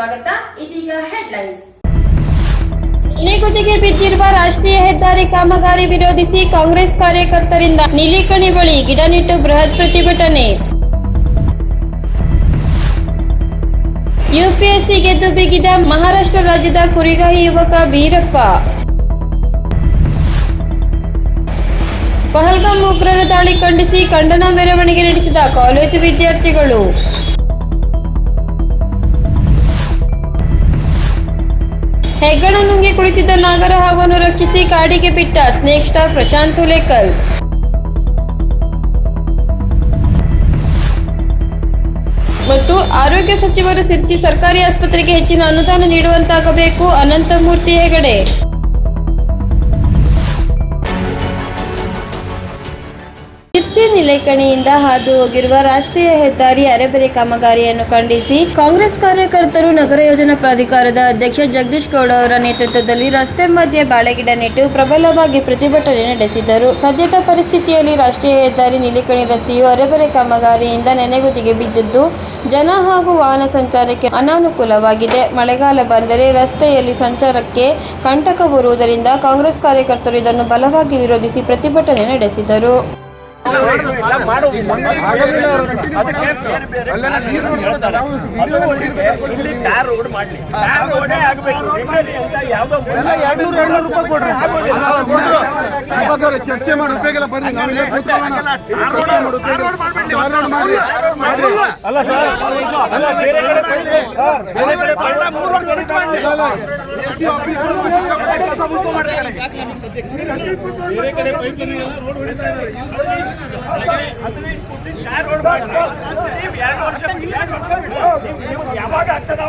ಸ್ವಾಗತ. ಇದೀಗ ಹೆಡ್ಲೈನ್ಸ್ ನೆಗುದಿಗೆ ಬಿದ್ದಿರುವ ರಾಷ್ಟ್ರೀಯ ಹೆದ್ದಾರಿ ಕಾಮಗಾರಿ ವಿರೋಧಿಸಿ ಕಾಂಗ್ರೆಸ್ ಕಾರ್ಯಕರ್ತರಿಂದ ನಿಲೀಕಣಿ ಬಳಿ ಗಿಡ ನೆಟ್ಟು ಬೃಹತ್ ಪ್ರತಿಭಟನೆ. ಯುಪಿಎಸ್ಸಿ ಗೆದ್ದು ಬಿಗಿದ ಮಹಾರಾಷ್ಟ್ರ ರಾಜ್ಯದ ಕುರಿಗಾಹಿ ಯುವಕ ಬೀರಪ್ಪ ಪಹಲ್ಗಾಮ್ ಉಗ್ರರ ದಾಳಿ ಖಂಡಿಸಿ ಖಂಡನ ಮೆರವಣಿಗೆ ನಡೆಸಿದ ಕಾಲೇಜು ವಿದ್ಯಾರ್ಥಿಗಳು. ಹೆಗ್ಗಣ ನುಂಗಿ ಕುಳಿತಿದ್ದ ನಾಗರ ಹಾವನ್ನು ರಕ್ಷಿಸಿ ಕಾಡಿಗೆ ಬಿಟ್ಟ ಸ್ನೇಕ್ ಸ್ಟಾರ್ ಪ್ರಶಾಂತ್ ಹುಲೇಕಲ್. ಮತ್ತು ಆರೋಗ್ಯ ಸಚಿವರು ಸಿರ್ಸಿ ಸರ್ಕಾರಿ ಆಸ್ಪತ್ರೆಗೆ ಹೆಚ್ಚಿನ ಅನುದಾನ ನೀಡುವಂತಾಗಬೇಕು ಅನಂತಮೂರ್ತಿ ಹೆಗಡೆ. ಸಿರ್ಸಿ ನಿಲೇಕಣಿಯಿಂದ ಹಾದು ಹೋಗಿರುವ ರಾಷ್ಟ್ರೀಯ ಹೆದ್ದಾರಿ ಅರೆಬರೆ ಕಾಮಗಾರಿಯನ್ನು ಖಂಡಿಸಿ ಕಾಂಗ್ರೆಸ್ ಕಾರ್ಯಕರ್ತರು ನಗರ ಯೋಜನಾ ಪ್ರಾಧಿಕಾರದ ಅಧ್ಯಕ್ಷ ಜಗದೀಶ್ ಗೌಡ ಅವರ ನೇತೃತ್ವದಲ್ಲಿ ರಸ್ತೆ ಮಧ್ಯೆ ಬಾಳೆಗಿಡ ನೆಟ್ಟು ಪ್ರಬಲವಾಗಿ ಪ್ರತಿಭಟನೆ ನಡೆಸಿದರು. ಸದ್ಯದ ಪರಿಸ್ಥಿತಿಯಲ್ಲಿ ರಾಷ್ಟ್ರೀಯ ಹೆದ್ದಾರಿ ನಿಲೇಕಣಿ ರಸ್ತೆಯು ಅರೆಬರೆ ಕಾಮಗಾರಿಯಿಂದ ನೆನೆಗುದಿಗೆ ಬಿದ್ದಿದ್ದು, ಜನ ಹಾಗೂ ವಾಹನ ಸಂಚಾರಕ್ಕೆ ಅನಾನುಕೂಲವಾಗಿದೆ. ಮಳೆಗಾಲ ಬಂದರೆ ರಸ್ತೆಯಲ್ಲಿ ಸಂಚಾರಕ್ಕೆ ಕಂಟಕ ಬರುವುದರಿಂದ ಕಾಂಗ್ರೆಸ್ ಕಾರ್ಯಕರ್ತರು ಇದನ್ನು ಬಲವಾಗಿ ವಿರೋಧಿಸಿ ಪ್ರತಿಭಟನೆ ನಡೆಸಿದರು. ಟಾರ್ ರೋಡ್ ರೂಪಾಯಿ ಕೊಡ್ರಿ ಚರ್ಚೆ ಮಾಡಿ ಉಪಯೋಗ ಬರ್ರಿ ಬೇರೆ ಕಡೆ ಪೈಪ್ಲೈನ್ ಎಲ್ಲ ರೋಡ್ ಹೊಡಿತಾ ಇದ್ದಾರೆ ಯಾವಾಗ ಆಗ್ತದೆ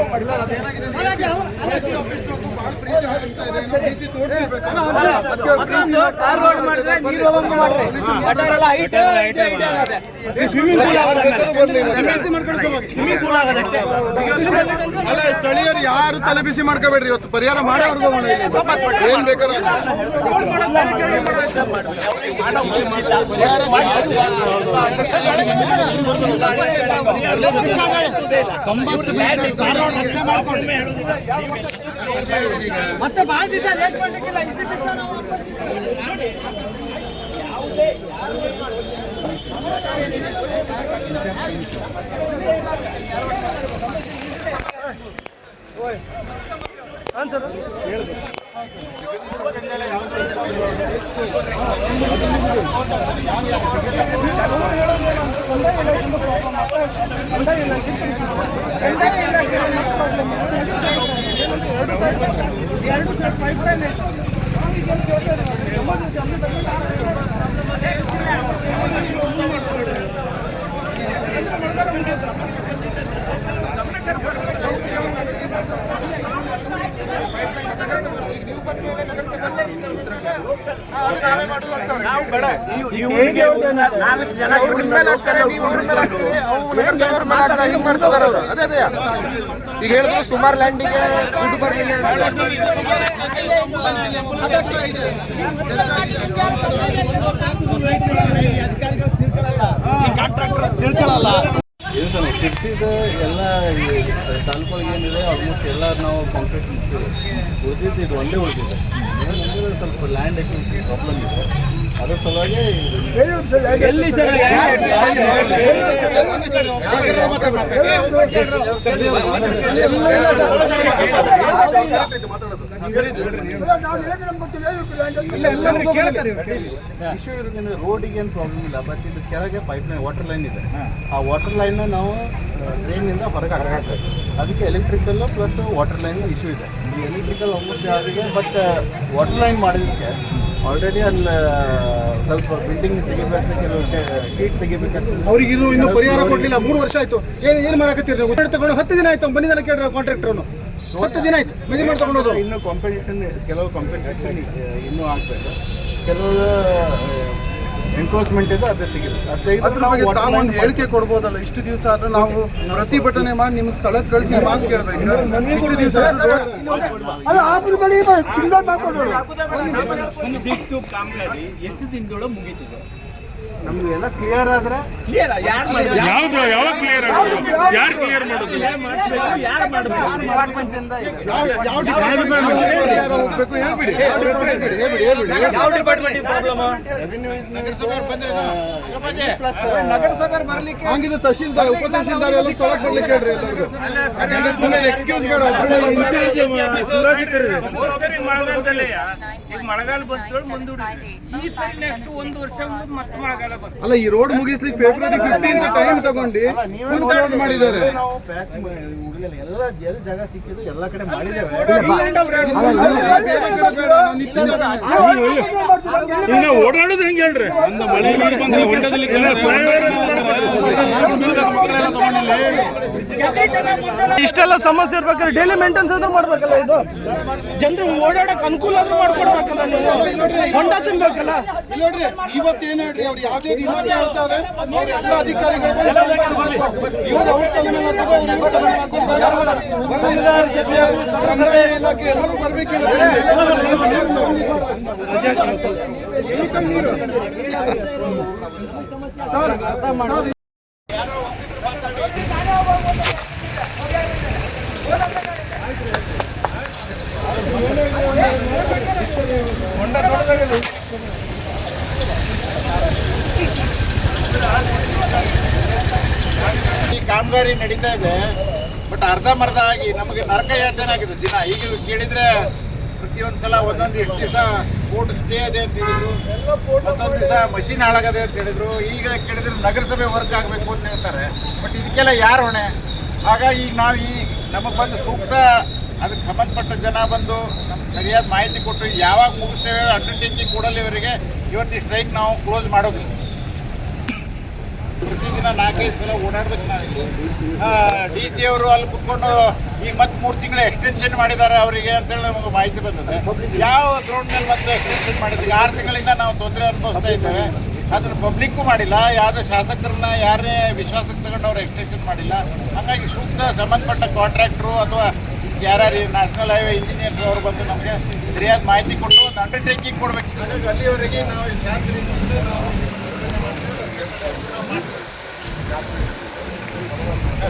ನಾವು ಸ್ಥಳೀಯರು ಯಾರು ತಲೆ ಬಿಸಿ ಮಾಡ್ಕೋಬೇಡ್ರಿ ಇವತ್ತು? ಪರಿಹಾರ ಇದ್ದಾರೆ. ಏನೋ ಮಾಡ್ಕೊಂಡು. ತೋರ್ಸಿರ್ಬೇಕಲ್ಲ. ಅದಕ್ಕೆ ಭಾಳ ಟಾರ್ ರೋಡ್ ಮಾಡಿದ್ರೆ ನೀರು ಹೋಗಂಗೆ ಮಾಡ್ರಿ. ಗಟಾರೆಲ್ಲ height, height, height ಆಗತ್ತೆ. ಸ್ವಿಮ್ಮಿಂಗ್ ಪೂಲ್ ಅಲ್ಲ ಸ್ಥಳೀಯರು ಯಾರು ತಲೆ ಬಿಸಿ ಮಾಡ್ಕೋಬೇಡ್ರಿ ಇವತ್ತು ಪರಿಹಾರ ಮಾಡೇ ಅವ್ರಿಗೆ ಹೋಗೋಣ ಇಲ್ಲಿ. ಏನ್ ಬೇಕಾದ್ರೆ ನಾವು ಬೇಡ ಇವ್- ಇವ್ನಿಗೆ ಒಂದು ನಾಲ್ಕು ಜನ ಇವ್ರನ್ನ local ಈಗ ಹೇಳಿದ್ರು ಸುಮಾರು ಲ್ಯಾಂಡಿಗೆ ದುಡ್ಡು ತಿಳ್ಕೊಳ್ಳಲ್ಲ. ಏನು ಸರ್ ಸಿರ್ಸಿದ ಎಲ್ಲ ತಾಲೂಕುಗಳಿಗೆ ಏನಿದೆ ಆಲ್ಮೋಸ್ಟ್ ಎಲ್ಲ ನಾವು ಕಾಂಕ್ರೀಟ್ ಮುಗಿಸಿದೆ ಉಳಿದಿದ್ದು ಇದು ಒಂದೇ ಉಳಿದಿದೆ ಸ್ವಲ್ಪ ಲ್ಯಾಂಡ್ ಎಕ್ವಿಷನ್ ಪ್ರಾಬ್ಲಮ್ ಇದೆ ಅದರ ಸಲುವಾಗಿ ಎಲ್ಲಿ ಸರ್ ಇಶ್ಯೂ ಇರೋದ್ರಿಂದ ರೋಡಿಗೆ ಏನು ಪ್ರಾಬ್ಲಮ್ ಇಲ್ಲ ಬಟ್ ಇದು ಕೆಳಗೆ ಪೈಪ್ ಲೈನ್ ವಾಟರ್ ಲೈನ್ ಇದೆ ಆ ವಾಟರ್ ಲೈನ್ನ ನಾವು ಟ್ರೈನಿಂದ ಹೊರಗೆ ಹಾಕಬೇಕು ಅದಕ್ಕೆ electrical plus water line issue ಇದೆ. ಈ ಎಲೆಕ್ಟ್ರಿಕಲ್ ಆಲ್ಮೋಸ್ಟ್ ಯಾರಿಗೆ ಬಟ್ ವಾಟರ್ ಲೈನ್ ಮಾಡಿದ್ದಕ್ಕೆ ಆಲ್ರೆಡಿ ಅಲ್ಲಿ ಸ್ವಲ್ಪ ಬಿಲ್ಡಿಂಗ್ ತೆಗಿಬೇಕು ಕೆಲವು ಶೀಟ್ ತೆಗಿಬೇಕಂತ ಅವ್ರಿಗೆ ಇನ್ನೂ ಇನ್ನೂ ಪರಿಹಾರ ಕೊಡಲಿಲ್ಲ. ಮೂರು ವರ್ಷ ಆಯಿತು. ಏನು ಏನು ಮಾಡಕತ್ತೀರಿ ನೀವು? ಊಟ ತಗೊಂಡು ಹತ್ತು ದಿನ ಆಯ್ತು. ಬಂದಿದ್ದಲ್ಲ ಕೇಳ್ರಿ ಕಾಂಟ್ರಾಕ್ಟರ್ ಹತ್ತು ದಿನ ಆಯ್ತು. ಮಾಡಿ ತಗೊಂಡೋದು. ಇನ್ನು ಕಾಂಪನ್ಸೇಷನ್ ಕೆಲವು ಕಾಂಪನ್ಸೇಷನ್ ಇನ್ನೂ ಆಗಬೇಕು. ಕೆಲವು ಎನ್ಕ್ರೋಚ್ಮೆಂಟ್ ಇದೆ ಅದು ತೆಗಿಬೇಕು ಅದು ಅದ್ರ ಬಗ್ಗೆ line ತಾವೊಂದು ಹೇಳಿಕೆ ಕೊಡ್ಬೋದಲ್ಲ ಇಷ್ಟು ದಿವಸ ಆದ್ರೂ ನಾವು ಪ್ರತಿಭಟನೆ ಮಾಡಿ ನಿಮ್ಗೆ ಸ್ಥಳಕ್ಕೆ ಕಳಿಸಿ ಮಾತು ಕೇಳ್ಬೇಕು ಇಷ್ಟು ದಿವಸ ಕಾಮಗಾರಿ ಎಷ್ಟು ದಿನದೊಳಗೆ ಮುಗೀತದೆ ನಮ್ಗೆಲ್ಲ ಕ್ಲಿಯರ್ ಆದ್ರೆ ಕ್ಲಿಯರ್ ಯಾರು ಮಾಡಿದ್ರು ಯಾವ್ದು ಯಾವಾಗ ಕ್ಲಿಯರ್ ಯಾರು ಕ್ಲಿಯರ್ ಮಾಡೋದು ಯಾರು ಮಾಡಬೇಕು ಡಿಪಾರ್ಟ್ಮೆಂಟ್ ಇಂದ ಯಾವ ಡಿಪಾರ್ಟ್ಮೆಂಟ್ ಪ್ರಾಬ್ಲಮ್ Revenue plus, ನಗರಸಭೆ ಬರ್ಲಿಕ್ಕೆ ಹಂಗಿದ್ರೆ ತಹಶೀಲ್ದಾರ್ ಉಪ ತಹಶೀಲ್ದಾರ್ ಎಲ್ಲ ಸ್ಥಳಕ್ಕೆ ಬರ್ಲಿಕ್ಕೆ ಹೇಳ್ರಿ ಎಲ್ಲರಿಗೂ ಎಕ್ಸ್ಕ್ಯೂಸ್ ಮಳೆಗಾಲ ಬಂತು ಮುಂದೂಡಿದ್ವಿ ಈ ಸರಿ ನೆಕ್ಸ್ಟ್ ಒಂದು ವರ್ಷ ಮತ್ತೆ ಅಲ್ಲ ಈ ರೋಡ್ ಮುಗಿಸ್ಲಿಕ್ಕೆ ಫೆಬ್ರವರಿ ಫಿಫ್ಟೀನ್ ಟೈಮ್ ತಗೊಂಡು ಫುಲ್ ಕ್ಲೋಸ್ ಮಾಡಿದ್ದಾರೆ. ನಾವು ಪ್ಯಾಚ್ ಹುಡುಗಲ್ಲ ಎಲ್ಲ ಎಲ್ಲಿ ಜಾಗ ಸಿಕ್ಕಿದೆ ಎಲ್ಲ ಕಡೆ ಮಾಡಿದ್ದೇವೆ. ಓಡಾಡೋದು ಹೆಂಗೆ ಹೇಳ್ರಿ? ಒಂದು ಮಳೆ ನೀರು ಬಂದ್ರೆ ಹೊಂಡದಲ್ಲಿ ಇಷ್ಟೆಲ್ಲ ಸಮಸ್ಯೆ ಇರ್ಬೇಕಾದ್ರೆ ಡೈಲಿ ಮೇಂಟೆನ್ಸ್ ಆದ್ರೂ ಮಾಡ್ಬೇಕಲ್ಲ ಇದು? ಜನರು ಓಡಾಡಕ್ ಅನುಕೂಲ ಆದ್ರೂ ಮಾಡ್ಕೊಡ್ಬೇಕಲ್ಲ ನೀವು? ಹೊಂಡ ತಿನ್ಬೇಕಲ್ಲ? ನೋಡ್ರಿ ಇವತ್ತು ಏನ್ ಹೇಳ್ರಿ ಅವ್ರು ಯಾವ್ದೇ ಇಲಾಖೆ ಹೇಳ್ತಾರೆ ಅವ್ರ ಎಲ್ಲ ಅಧಿಕಾರಿಗಳು ಇಲಾಖೆ ಎಲ್ಲರೂ ಬರ್ಬೇಕಿಲ್ಲ. ಈ ಕಾಮಗಾರಿ ನಡೀತಾ ಇದೆ, ಬಟ್ ಅರ್ಧಂಬರ್ಧ ಆಗಿ ನಮಗೆ ನರಕ ಯಾತನೆ ಆಗಿದೆ ದಿನ. ಈಗ ಕೇಳಿದ್ರೆ ಪ್ರತಿಯೊಂದು ಸಲ ಒಂದೊಂದು ಎಷ್ಟು ದಿವಸ ಕೋರ್ಟ್ ಸ್ಟೇ ಅದೇ ಅಂತ ಹೇಳಿದ್ರು. ಮತ್ತೊಂದು ಮಷಿನ್ ಹಾಳಾಗದೆ ಅಂತ ಹೇಳಿದ್ರು. ಈಗ ಕೇಳಿದ್ರೆ ನಗರಸಭೆ ವರ್ಕ್ ಆಗಬೇಕು ಅಂತ ಹೇಳ್ತಾರೆ. ಬಟ್ ಇದಕ್ಕೆಲ್ಲ ಯಾರು ಹೊಣೆ? ಹಾಗಾಗಿ ಈಗ ನಾವು ಈ ನಮಗೆ ಬಂದು ಸೂಕ್ತ ಅದಕ್ಕೆ ಸಂಬಂಧಪಟ್ಟ ಜನ ಬಂದು ಸರಿಯಾದ ಮಾಹಿತಿ ಕೊಟ್ಟು ಯಾವಾಗ ಮುಗಿಸ್ತೇವೆ ಅಂಡರ್ಟೇಕಿಂಗ್ ಕೊಡಲಿವರೆಗೆ ಇವತ್ತು ಈ ಸ್ಟ್ರೈಕ್ ನಾವು ಕ್ಲೋಸ್ ಮಾಡೋದಿಲ್ಲ. ಪ್ರತಿದಿನ ನಾಲ್ಕೈದು ಸಲ ಓಡಾಡ್ಬೇಕು ನಾವು. ಡಿ ಸಿ ಅವರು ಅಲ್ಲಿ ಕುತ್ಕೊಂಡು ಈಗ ಮತ್ತೆ ಮೂರು ತಿಂಗಳ ಎಕ್ಸ್ಟೆನ್ಷನ್ ಮಾಡಿದ್ದಾರೆ ಅವರಿಗೆ ಅಂತೇಳಿ ನಮಗೆ ಮಾಹಿತಿ ಬಂದಿದೆ. ಯಾವ ಗ್ರೌಂಡ್ ಮೇಲೆ ಮತ್ತೆ ಎಕ್ಸ್ಟೆನ್ಷನ್ ಮಾಡಿದ್ರು? ಆರು ತಿಂಗಳಿಂದ ನಾವು ತೊಂದರೆ ಅನುಭವಿಸ್ತಾ ಇದ್ದೇವೆ. ಅದನ್ನು ಪಬ್ಲಿಕ್ಕು ಮಾಡಿಲ್ಲ. ಯಾವುದೇ ಶಾಸಕರನ್ನ ಯಾರನ್ನೇ ವಿಶ್ವಾಸಕ್ಕೆ ತಗೊಂಡು ಅವ್ರು ಎಕ್ಸ್ಟೆನ್ಷನ್ ಮಾಡಿಲ್ಲ. ಹಾಗಾಗಿ ಸೂಕ್ತ ಸಂಬಂಧಪಟ್ಟ ಕಾಂಟ್ರಾಕ್ಟ್ರು ಅಥವಾ ಯಾರ್ಯಾರು ನ್ಯಾಷನಲ್ ಹೈವೇ ಇಂಜಿನಿಯರ್ಸ್ ಅವರು ಬಂದು ನಮಗೆ ಸರಿಯಾದ ಮಾಹಿತಿ ಕೊಟ್ಟು ಒಂದು ಅಂಡರ್ಟೇಕಿಂಗ್ ಕೊಡಬೇಕು. ಅಲ್ಲಿವರೆಗೆ ನಾವು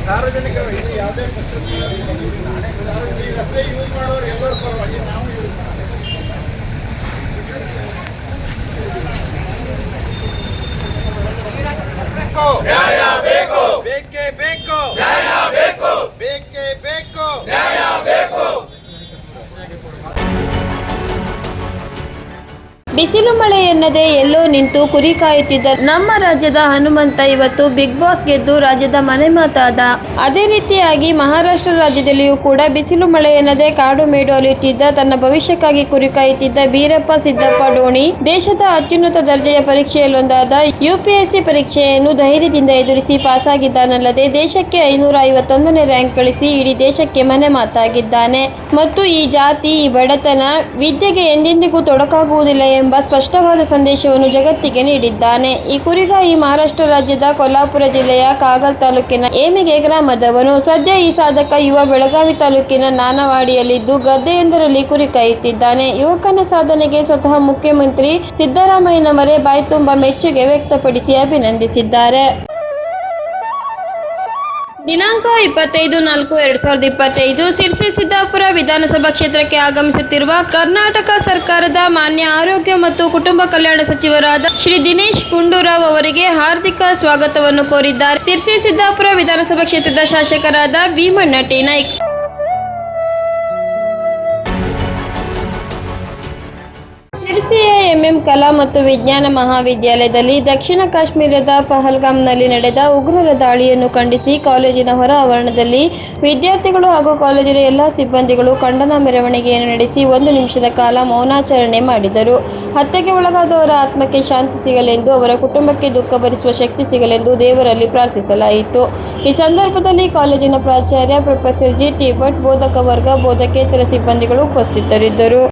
ಸಾರ್ವಜನಿಕರು ಇಲ್ಲಿ ಯಾವುದೇ ಪಕ್ಷದ ರಸ್ತೆ ಯೂಸ್ ಮಾಡೋರು ಎಲ್ಲರೂ ಪರವಾಗಿ ನಾವು ಯೂಸ್ ಬೇಕೇ. ಬೇಕು ಬೇಕೇ. ಬೇಕು. ಬೇಕೇ ಬೇಕು. ಬಿಸಿಲು ಮಳೆ ಎನ್ನದೆ ಎಲ್ಲೋ ನಿಂತು ಕುರಿ ಕಾಯುತ್ತಿದ್ದ ನಮ್ಮ ರಾಜ್ಯದ ಹನುಮಂತ ಇವತ್ತು ಬಿಗ್ ಬಾಸ್ ಗೆದ್ದು ರಾಜ್ಯದ ಮನೆ ಮಾತಾದ. ಅದೇ ರೀತಿಯಾಗಿ ಮಹಾರಾಷ್ಟ್ರ ರಾಜ್ಯದಲ್ಲಿಯೂ ಕೂಡ ಬಿಸಿಲು ಮಳೆ ಎನ್ನದೆ ಕಾಡು ಮೇಡು ಅಲಿಯುತ್ತಿದ್ದ ತನ್ನ ಭವಿಷ್ಯಕ್ಕಾಗಿ ಕುರಿ ಕಾಯುತ್ತಿದ್ದ ಬೀರಪ್ಪ ಸಿದ್ದಪ್ಪ ಡೋಣಿ ದೇಶದ ಅತ್ಯುನ್ನತ ದರ್ಜೆಯ ಪರೀಕ್ಷೆಯಲ್ಲೊಂದಾದ ಯುಪಿಎಸ್ಸಿ ಪರೀಕ್ಷೆಯನ್ನು ಧೈರ್ಯದಿಂದ ಎದುರಿಸಿ ಪಾಸಾಗಿದ್ದಾನಲ್ಲದೆ ದೇಶಕ್ಕೆ ಐನೂರ ಐವತ್ತೊಂದನೇ ರ್ಯಾಂಕ್ ಗಳಿಸಿ ಇಡೀ ದೇಶಕ್ಕೆ ಮನೆ ಮಾತಾಗಿದ್ದಾನೆ. ಮತ್ತು ಈ ಜಾತಿ, ಈ ಬಡತನ ವಿದ್ಯೆಗೆ ಎಂದೆಂದಿಗೂ ತೊಡಕಾಗುವುದಿಲ್ಲ ಎಂಬ ಸ್ಪಷ್ಟವಾದ ಸಂದೇಶವನ್ನು ಜಗತ್ತಿಗೆ ನೀಡಿದ್ದಾನೆ. ಈ ಕುರಿಗಾಯಿ ಮಹಾರಾಷ್ಟ್ರ ರಾಜ್ಯದ ಕೊಲ್ಲಾಪುರ ಜಿಲ್ಲೆಯ ಕಾಗಲ್ ತಾಲೂಕಿನ ಏಮಿಗೆ ಗ್ರಾಮದವನು. ಸದ್ಯ ಈ ಸಾಧಕ ಯುವ ಬೆಳಗಾವಿ ತಾಲೂಕಿನ ನಾನವಾಡಿಯಲ್ಲಿದ್ದು ಗದ್ದೆಯೊಂದರಲ್ಲಿ ಕುರಿ ಕಾಯುತ್ತಿದ್ದಾನೆ. ಯುವಕನ ಸಾಧನೆಗೆ ಸ್ವತಃ ಮುಖ್ಯಮಂತ್ರಿ ಸಿದ್ದರಾಮಯ್ಯನವರೇ ಬಾಯ್ತುಂಬ ಮೆಚ್ಚುಗೆ ವ್ಯಕ್ತಪಡಿಸಿ ಅಭಿನಂದಿಸಿದ್ದಾರೆ. ದಿನಾಂಕ ಇಪ್ಪತ್ತೈದು ನಾಲ್ಕು ಎರಡ್ ಸಾವಿರದ ಇಪ್ಪತ್ತೈದು ಸಿರ್ಸಿ ಸಿದ್ದಾಪುರ ವಿಧಾನಸಭಾ ಕ್ಷೇತ್ರಕ್ಕೆ ಆಗಮಿಸುತ್ತಿರುವ ಕರ್ನಾಟಕ ಸರ್ಕಾರದ ಮಾನ್ಯ ಆರೋಗ್ಯ ಮತ್ತು ಕುಟುಂಬ ಕಲ್ಯಾಣ ಸಚಿವರಾದ ಶ್ರೀ ದಿನೇಶ್ ಗುಂಡೂರಾವ್ ಅವರಿಗೆ ಹಾರ್ದಿಕ ಸ್ವಾಗತವನ್ನು ಕೋರಿದ್ದಾರೆ. ಸಿರ್ಸಿ ಸಿದ್ದಾಪುರ ವಿಧಾನಸಭಾ ಕ್ಷೇತ್ರದ ಶಾಸಕರಾದ ಭೀಮಣ್ಣ ಟಿ. ನಾಯ್ಕ್. ಎಂಎಂ ಕಲಾ ಮತ್ತು ವಿಜ್ಞಾನ ಮಹಾವಿದ್ಯಾಲಯದಲ್ಲಿ ದಕ್ಷಿಣ ಕಾಶ್ಮೀರದ ಪಹಲ್ಗಾಮ್ನಲ್ಲಿ ನಡೆದ ಉಗ್ರರ ದಾಳಿಯನ್ನು ಖಂಡಿಸಿ ಕಾಲೇಜಿನ ಹೊರ ಆವರಣದಲ್ಲಿ ವಿದ್ಯಾರ್ಥಿಗಳು ಹಾಗೂ ಕಾಲೇಜಿನ ಎಲ್ಲ ಸಿಬ್ಬಂದಿಗಳು ಖಂಡನ ಮೆರವಣಿಗೆಯನ್ನು ನಡೆಸಿ ಒಂದು ನಿಮಿಷದ ಕಾಲ ಮೌನಾಚರಣೆ ಮಾಡಿದರು. ಹತ್ಯೆಗೆ ಒಳಗಾದವರ ಆತ್ಮಕ್ಕೆ ಶಾಂತಿ ಸಿಗಲೆಂದು, ಅವರ ಕುಟುಂಬಕ್ಕೆ ದುಃಖ ಭರಿಸುವ ಶಕ್ತಿ ಸಿಗಲೆಂದು ದೇವರಲ್ಲಿ ಪ್ರಾರ್ಥಿಸಲಾಯಿತು. ಈ ಸಂದರ್ಭದಲ್ಲಿ ಕಾಲೇಜಿನ ಪ್ರಾಚಾರ್ಯ ಪ್ರೊಫೆಸರ್ ಜಿ. ಟಿ ಭಟ್ ಬೋಧಕ ವರ್ಗ, ಬೋಧಕೇತರ ಸಿಬ್ಬಂದಿಗಳು ಉಪಸ್ಥಿತರಿದ್ದರು.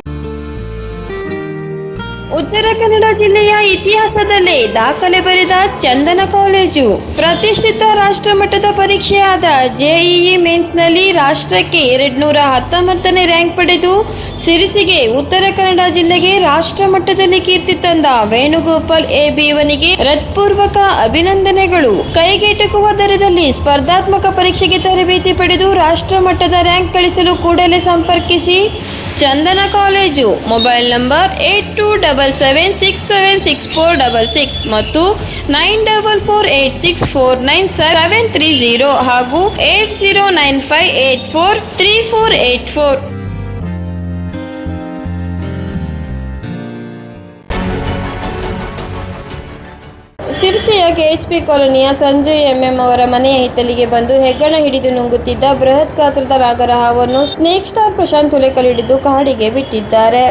ಉತ್ತರ ಕನ್ನಡ ಜಿಲ್ಲೆಯ ಇತಿಹಾಸದಲ್ಲೇ ದಾಖಲೆ ಬರೆದ ಚಂದನ ಕಾಲೇಜು. ಪ್ರತಿಷ್ಠಿತ ರಾಷ್ಟ್ರಮಟ್ಟದ ಪರೀಕ್ಷೆಯಾದ ಜೆಇಇ ಮೇನ್ಸ್ನಲ್ಲಿ ರಾಷ್ಟ್ರಕ್ಕೆ ಎರಡ್ನೂರ ಹತ್ತೊಂಬತ್ತನೇ ರ್ಯಾಂಕ್ ಪಡೆದು ಸಿರಿಸಿಗೆ ಉತ್ತರ ಕನ್ನಡ ಜಿಲ್ಲೆಗೆ ರಾಷ್ಟ್ರಮಟ್ಟದಲ್ಲಿ ಕೀರ್ತಿ ತಂದ ವೇಣುಗೋಪಾಲ್ ಎ ಬಿವನಿಗೆ ಹೃತ್ಪೂರ್ವಕ ಅಭಿನಂದನೆಗಳು. ಕೈಗೆಟಕುವ ದರದಲ್ಲಿ ಸ್ಪರ್ಧಾತ್ಮಕ ಪರೀಕ್ಷೆಗೆ ತರಬೇತಿ ಪಡೆದು ರಾಷ್ಟ್ರಮಟ್ಟದ ರ್ಯಾಂಕ್ ಗಳಿಸಲು ಕೂಡಲೇ ಸಂಪರ್ಕಿಸಿ. Chandana college, mobile number eight two double seven six seven six four double six ಮತ್ತು nine double four eight six four nine seven three zero ಹಾಗೂ eight zero nine five eight four three four eight four. ಸಿರ್ಸಿಯ P ಕಾಲೋನಿಯ Sanju MM ಅವರ ಮನೆಯ ಹಿತ್ತಲಿಗೆ ಬಂದು ಹೆಗ್ಗಣ ಹಿಡಿದು ನುಂಗುತ್ತಿದ್ದ ಬೃಹತ್ ಗಾತ್ರದ ನಾಗರಹಾವನ್ನು ಸ್ನೇಕ್ ಸ್ಟಾರ್ ಪ್ರಶಾಂತ್ ಹುಲೆಕಲ್ ಹಿಡಿದು ಕಾಡಿಗೆ ಬಿಟ್ಟಿದ್ದಾರೆ.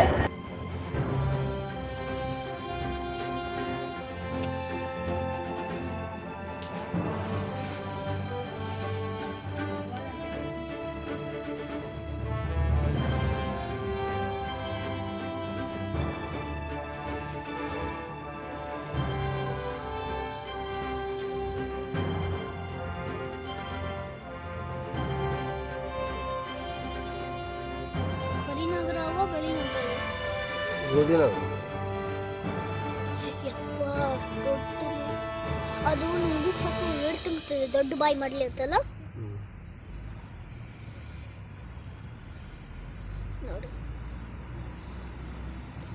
ದೊಡ್ಡ ಅದು ಸ್ವಲ್ಪ ದೊಡ್ಡ ಬಾಯಿ ಮಾಡ್ಲಿ ಅಂತಲ್ಲ ನೋಡಿ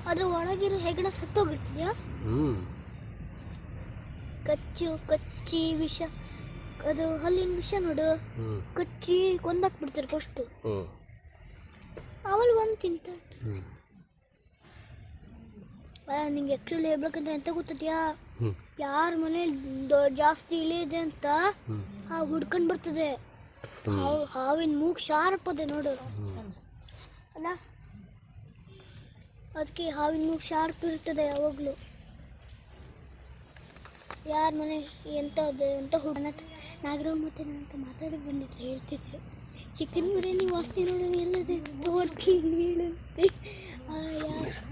ಅದ್ರ ಒಳಗಿರೋ ಹೆಗಣ ಸತ್ತೋಗಿರ್ತೀಯಾ ಕಚ್ಚು ಕಚ್ಚಿ ವಿಷ ಅದು ಹಲ್ಲಿನ ವಿಷ ನೋಡು ಕಚ್ಚಿ ಕೊಂದಾಕ್ಬಿಡ್ತಾರೆ ಫಸ್ಟ್ ತಿಂತ ನಿಂಗೆ ಆ್ಯಕ್ಚುಲಿ ಹೇಳ್ಬೇಕಂದ್ರೆ ಎಂತ ಗೊತ್ತದ್ಯಾ ಯಾರ ದೊಡ್ಡ ಜಾಸ್ತಿ ಇದೆ ಅಂತ ಆ ಹುಡ್ಕೊಂಡು ಬರ್ತದೆ. ಹಾವ್- ಹಾವಿನ ಮೂಗ್ ಶಾರ್ಪ್ ಅದೆ ನೋಡು. ಅಲ್ಲ? ಅದಕ್ಕೆ ಹಾವಿನ ಮೂಗ್ ಶಾರ್ಪ್ ಇರ್ತದೆ ಯಾವಾಗಲೂ. ಯಾರ ಮನೆ ಎಂತ ಅದೇ ಎಂತ ಹುಡುಗ ನಾಗರಾವ್ ಮತ್ತೆ ನಾನು ಅಂತ ಮಾತಾಡೋಕ್ಕೆ ಬಂದಿದ್ರು ಹೇಳ್ತಿದ್ರು ಚಿಕನ್ ಬಿರಿಯಾನಿ ವಾಸ್ತಿ ನೋಡು ಎಲ್ಲದೆ ನೋಡ್ತೀನಿ ಹೇಳುತ್ತೆ ಆ ಯಾರು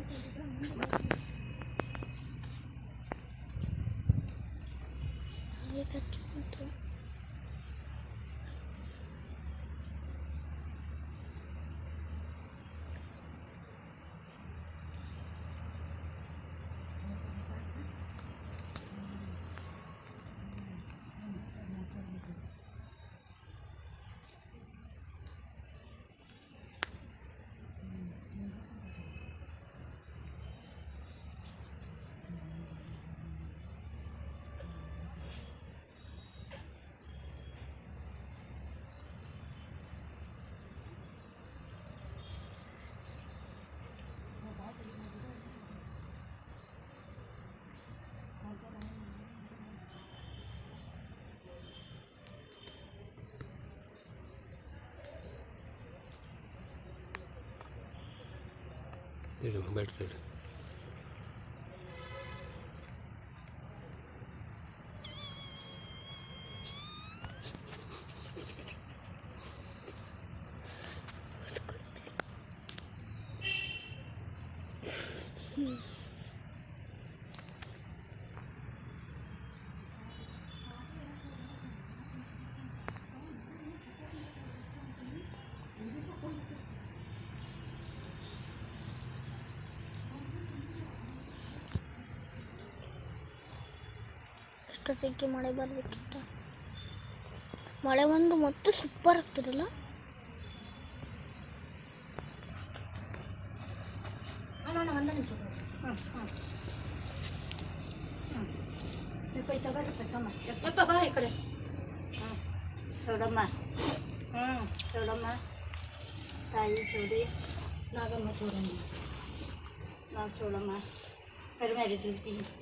ಹಾಗೆ ಎಷ್ಟೊತ್ತಿಗೆ ಮಳೆ ಬರಬೇಕಿತ್ತು. ಮಳೆ ಬಂದು ಮತ್ತೆ ಸೂಪರ್ ಆಗ್ತದಲ್ಲ? ಚೌಡಮ್ಮ. ಹ್ಞೂ, ಚೌಡಮ್ಮ. ತಾಯಿ, ಚೌಡಿ. ನಾಗಮ್ಮ, ಚೌಡಮ್ಮ. ನಾವು ಚೌಡಮ್ಮ. ಕಡಿಮೆ ಆಗಿದ್ದೀವಿ.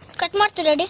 ಕಟ್ ಮಾಡ್ತೀವಿ ರೆಡಿ?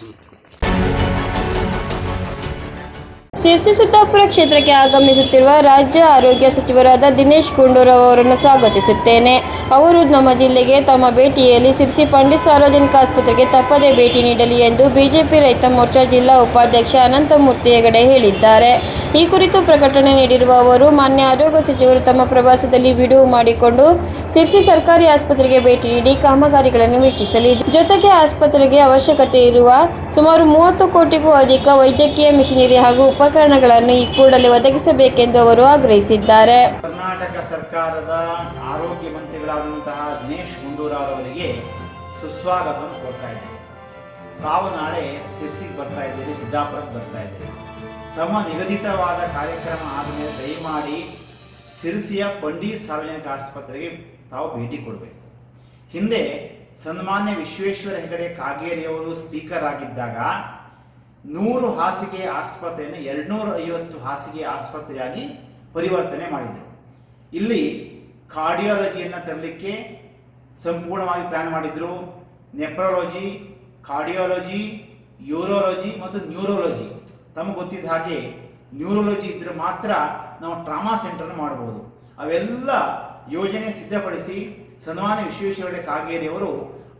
ಸಿದ್ದಾಪುರ ಕ್ಷೇತ್ರಕ್ಕೆ ಆಗಮಿಸುತ್ತಿರುವ ರಾಜ್ಯ ಆರೋಗ್ಯ ಸಚಿವರಾದ ದಿನೇಶ್ ಗುಂಡೂರಾವ್ ಅವರನ್ನು ಸ್ವಾಗತಿಸುತ್ತೇನೆ. ಅವರು ನಮ್ಮ ಜಿಲ್ಲೆಗೆ ತಮ್ಮ ಭೇಟಿಯಲ್ಲಿ ಸಿರ್ಸಿ ಪಂಡಿತ್ ಸಾರ್ವಜನಿಕ ಆಸ್ಪತ್ರೆಗೆ ತಪ್ಪದೇ ಭೇಟಿ ನೀಡಲಿ ಎಂದು ಬಿಜೆಪಿ ರೈತ ಮೋರ್ಚಾ ಜಿಲ್ಲಾ ಉಪಾಧ್ಯಕ್ಷ ಅನಂತಮೂರ್ತಿ ಹೆಗಡೆ ಹೇಳಿದ್ದಾರೆ. ಈ ಕುರಿತು ಪ್ರಕಟಣೆ ನೀಡಿರುವ ಅವರು, ಮಾನ್ಯ ಆರೋಗ್ಯ ಸಚಿವರು ತಮ್ಮ ಪ್ರವಾಸದಲ್ಲಿ ಬಿಡುವು ಮಾಡಿಕೊಂಡು ಸಿರ್ಸಿ ಸರ್ಕಾರಿ ಆಸ್ಪತ್ರೆಗೆ ಭೇಟಿ ನೀಡಿ ಕಾಮಗಾರಿಗಳನ್ನು ವೀಕ್ಷಿಸಲಿ. ಜೊತೆಗೆ ಆಸ್ಪತ್ರೆಗೆ ಅವಶ್ಯಕತೆ ಇರುವ ಸುಮಾರು ಮೂವತ್ತು ಕೋಟಿಗೂ ಅಧಿಕ ವೈದ್ಯಕೀಯ ಮಿಷಿನರಿ ಹಾಗೂ ಉಪಕರಣಗಳನ್ನು ಈ ಕೂಡಲೇ ಒದಗಿಸಬೇಕೆಂದು ಅವರು ಆಗ್ರಹಿಸಿದ್ದಾರೆ. ಕರ್ನಾಟಕ ಸರ್ಕಾರದ ಆರೋಗ್ಯ ಮಂತ್ರಿಗಳಾದಂತಹ ದಿನೇಶ್ ಗುಂಡೂರಾವ್ ಅವರಿಗೆ ಸುಸ್ವಾಗತವನ್ನು ಕೊಡ್ತಾ ಇದ್ದೇನೆ. ತಾವು ನಾಳೆ ಸಿರ್ಸಿಗೆ ಬರ್ತಾ ಇದ್ದೀರಿ, ಸಿದ್ದಾಪುರಕ್ಕೆ ಬರ್ತಾ ಇದ್ದೀರಿ. ತಮ್ಮ ನಿಗದಿತವಾದ ಕಾರ್ಯಕ್ರಮ ಆದಮೇಲೆ ದಯಮಾಡಿ ಸಿರಿಸಿಯ ಪಂಡಿತ್ ಸಾರ್ವಜನಿಕ ಆಸ್ಪತ್ರೆಗೆ ತಾವು ಭೇಟಿ ಕೊಡಬೇಕು. ಹಿಂದೆ ಸನ್ಮಾನ್ಯ ವಿಶ್ವೇಶ್ವರ ಹೆಗಡೆ ಕಾಗೇರಿಯವರು ಸ್ಪೀಕರ್ ಆಗಿದ್ದಾಗ ನೂರು ಹಾಸಿಗೆ ಆಸ್ಪತ್ರೆಯನ್ನು ಎರಡ್ನೂರ ಐವತ್ತು ಹಾಸಿಗೆ ಆಸ್ಪತ್ರೆಯಾಗಿ ಪರಿವರ್ತನೆ ಮಾಡಿದರು. ಇಲ್ಲಿ ಕಾರ್ಡಿಯಾಲಜಿಯನ್ನು ತರಲಿಕ್ಕೆ ಸಂಪೂರ್ಣವಾಗಿ ಪ್ಲಾನ್ ಮಾಡಿದ್ರು. ನೆಪ್ರಾಲಜಿ, ಕಾರ್ಡಿಯಾಲಜಿ, ಯೂರೋಲಜಿ ಮತ್ತು ನ್ಯೂರೋಲಜಿ. ತಮಗೆ ಗೊತ್ತಿದ್ದ ಹಾಗೆ ನ್ಯೂರೋಲಜಿ ಇದ್ದರೆ ಮಾತ್ರ ನಾವು ಟ್ರಾಮಾ ಸೆಂಟರ್ ಮಾಡಬಹುದು ಅವೆಲ್ಲ ಯೋಜನೆ ಸಿದ್ಧಪಡಿಸಿ ಸನ್ಮಾನ ವಿಶ್ವೇಶ್ವರ ಕಾಗೇರಿಯವರು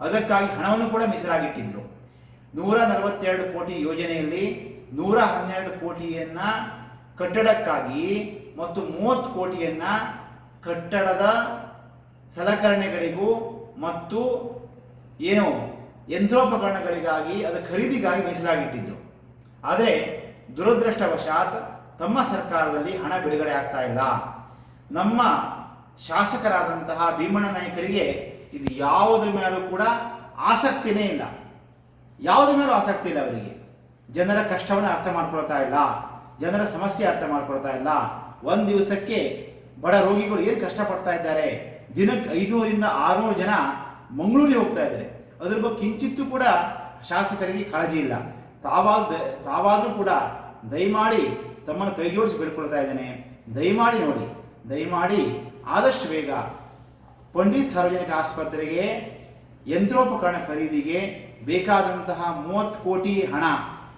ಅದಕ್ಕಾಗಿ ಹಣವನ್ನು ಕೂಡ ಮೀಸಲಾಗಿಟ್ಟಿದ್ರು. ನೂರ ನಲವತ್ತೆರಡು ಕೋಟಿ ಯೋಜನೆಯಲ್ಲಿ ನೂರ ಹನ್ನೆರಡು ಕೋಟಿಯನ್ನ ಕಟ್ಟಡಕ್ಕಾಗಿ ಮತ್ತು ಮೂವತ್ತು ಕೋಟಿಯನ್ನ ಕಟ್ಟಡದ ಸಲಕರಣೆಗಳಿಗೂ ಮತ್ತು ಏನು ಯಂತ್ರೋಪಕರಣಗಳಿಗಾಗಿ ಅದರ ಖರೀದಿಗಾಗಿ ಮೀಸಲಾಗಿಟ್ಟಿದ್ರು. ಆದರೆ ದುರದೃಷ್ಟವಶಾತ್ ತಮ್ಮ ಸರ್ಕಾರದಲ್ಲಿ ಹಣ ಬಿಡುಗಡೆ ಆಗ್ತಾ ಇಲ್ಲ. ನಮ್ಮ ಶಾಸಕರಾದಂತಹ ಭೀಮಣ್ಣ ನಾಯಕರಿಗೆ ಇದು ಯಾವುದ್ರ ಮೇಲೂ ಕೂಡ ಆಸಕ್ತಿನೇ ಇಲ್ಲ. ಯಾವುದ್ರ ಮೇಲೂ ಆಸಕ್ತಿ ಇಲ್ಲ ಅವರಿಗೆ. ಜನರ ಕಷ್ಟವನ್ನು ಅರ್ಥ ಮಾಡ್ಕೊಳ್ತಾ ಇಲ್ಲ. ಜನರ ಸಮಸ್ಯೆ ಅರ್ಥ ಮಾಡ್ಕೊಳ್ತಾ ಇಲ್ಲ. ಒಂದು ದಿವಸಕ್ಕೆ ಬಡ ರೋಗಿಗಳು ಏನು ಕಷ್ಟಪಡ್ತಾ ಇದ್ದಾರೆ? ದಿನಕ್ಕೆ ಐನೂರಿಂದ ಆರುನೂರು ಜನ ಮಂಗಳೂರಿಗೆ ಹೋಗ್ತಾ ಇದ್ದಾರೆ. ಅದ್ರ ಬಗ್ಗೆ ಕಿಂಚಿತ್ತೂ ಕೂಡ ಶಾಸಕರಿಗೆ ಕಾಳಜಿ ಇಲ್ಲ. ತಾವಾದ ತಾವಾದರೂ ಕೂಡ ದಯಮಾಡಿ ತಮ್ಮನ್ನು ಕೈಜೋಡಿಸಿ ಬೇಡ್ಕೊಳ್ತಾ ಇದ್ದೇನೆ. ದಯಮಾಡಿ ನೋಡಿ, ದಯಮಾಡಿ ಆದಷ್ಟು ಬೇಗ ಪಂಡಿತ್ ಸಾರ್ವಜನಿಕ ಆಸ್ಪತ್ರೆಗೆ, ಯಂತ್ರೋಪಕರಣ ಖರೀದಿಗೆ ಬೇಕಾದಂತಹ ಮೂವತ್ತು ಕೋಟಿ ಹಣ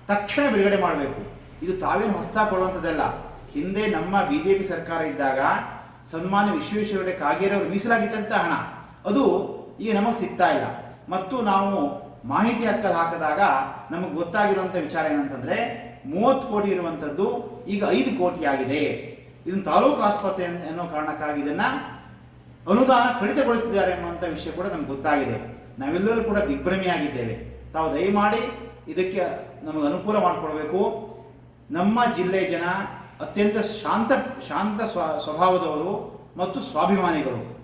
ತಕ್ಷಣ ಬಿಡುಗಡೆ ಮಾಡಬೇಕು. ಇದು ತಾವೇನು ಹೊಸ್ತಾ ಕೊಡುವಂಥದ್ದಲ್ಲ ಹಿಂದೆ ನಮ್ಮ ಬಿ ಜೆ ಪಿ ಸರ್ಕಾರ ಇದ್ದಾಗ ಸನ್ಮಾನ್ಯ ವಿಶ್ವೇಶ್ವರ ಕಾಗೇರಿ ಅವರು ಹಣ. ಅದು ಈಗ ನಮಗೆ ಸಿಗ್ತಾ ಇಲ್ಲ. ಮತ್ತು ನಾವು ಮಾಹಿತಿ ಹಕ್ಕಲ್ಲಿ ಹಾಕಿದಾಗ ನಮಗೆ ಗೊತ್ತಾಗಿರುವಂಥ ವಿಚಾರ ಏನಂತಂದ್ರೆ ಮೂವತ್ತು ಕೋಟಿ ಇರುವಂಥದ್ದು ಈಗ ಐದು ಕೋಟಿ ಆಗಿದೆ. ಇದನ್ನು ತಾಲೂಕು ಆಸ್ಪತ್ರೆ ಅನ್- ಅನ್ನೋ ಕಾರಣಕ್ಕಾಗಿ ಇದನ್ನ ಅನುದಾನ ಕಡಿತಗೊಳಿಸಿದ್ದಾರೆ ಎಂಬುವಂಥ ವಿಷಯ ಕೂಡ ನಮ್ಗೆ ಗೊತ್ತಾಗಿದೆ. ನಾವೆಲ್ಲರೂ ಕೂಡ ದಿಗ್ಭ್ರಮೆಯಾಗಿದ್ದೇವೆ. ತಾವು ದಯಮಾಡಿ ಇದಕ್ಕೆ ನಮಗೆ ಅನುಕೂಲ ಮಾಡಿಕೊಡ್ಬೇಕು. ನಮ್ಮ ಜಿಲ್ಲೆಯ ಜನ ಅತ್ಯಂತ ಶಾಂತ ಶಾಂತ ಸ್ವ ಸ್ವಭಾವದವರು ಮತ್ತು ಸ್ವಾಭಿಮಾನಿಗಳು.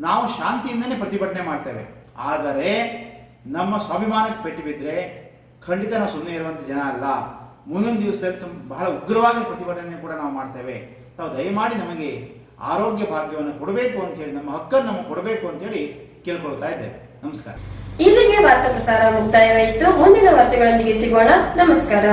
ನಾವು ಶಾಂತಿಯಿಂದನೇ ಪ್ರತಿಭಟನೆ ಮಾಡ್ತೇವೆ. ಆದರೆ ನಮ್ಮ ಸ್ವಾಭಿಮಾನಕ್ಕೆ ಪೆಟ್ಟು ಬಿದ್ದರೆ ಖಂಡಿತ ನಾವು ಸುಮ್ಮನೆ ಇರುವಂಥ ಜನ ಅಲ್ಲ. ಮುಂದಿನ ದಿವಸದಲ್ಲಿ ತುಂಬ ಬಹಳ ಉಗ್ರವಾಗಿ ಪ್ರತಿಭಟನೆ ಕೂಡ ನಾವು ಮಾಡ್ತೇವೆ. ತಾವು ದಯಮಾಡಿ ನಮಗೆ ಆರೋಗ್ಯ ಭಾಗ್ಯವನ್ನು ಕೊಡಬೇಕು ಅಂತ ಹೇಳಿ, ನಮ್ಮ ಹಕ್ಕನ್ನು ನಮಗೆ ಕೊಡಬೇಕು ಅಂತ ಹೇಳಿ ಕೇಳ್ಕೊಳ್ತಾ ಇದ್ದೇವೆ. ನಮಸ್ಕಾರ. ಇಲ್ಲಿಗೆ ವಾರ್ತಾ ಪ್ರಸಾರ ಮುಕ್ತಾಯವಾಯಿತು. ಮುಂದಿನ ವಾರ್ತೆಗಳೊಂದಿಗೆ ಸಿಗೋಣ. ನಮಸ್ಕಾರ.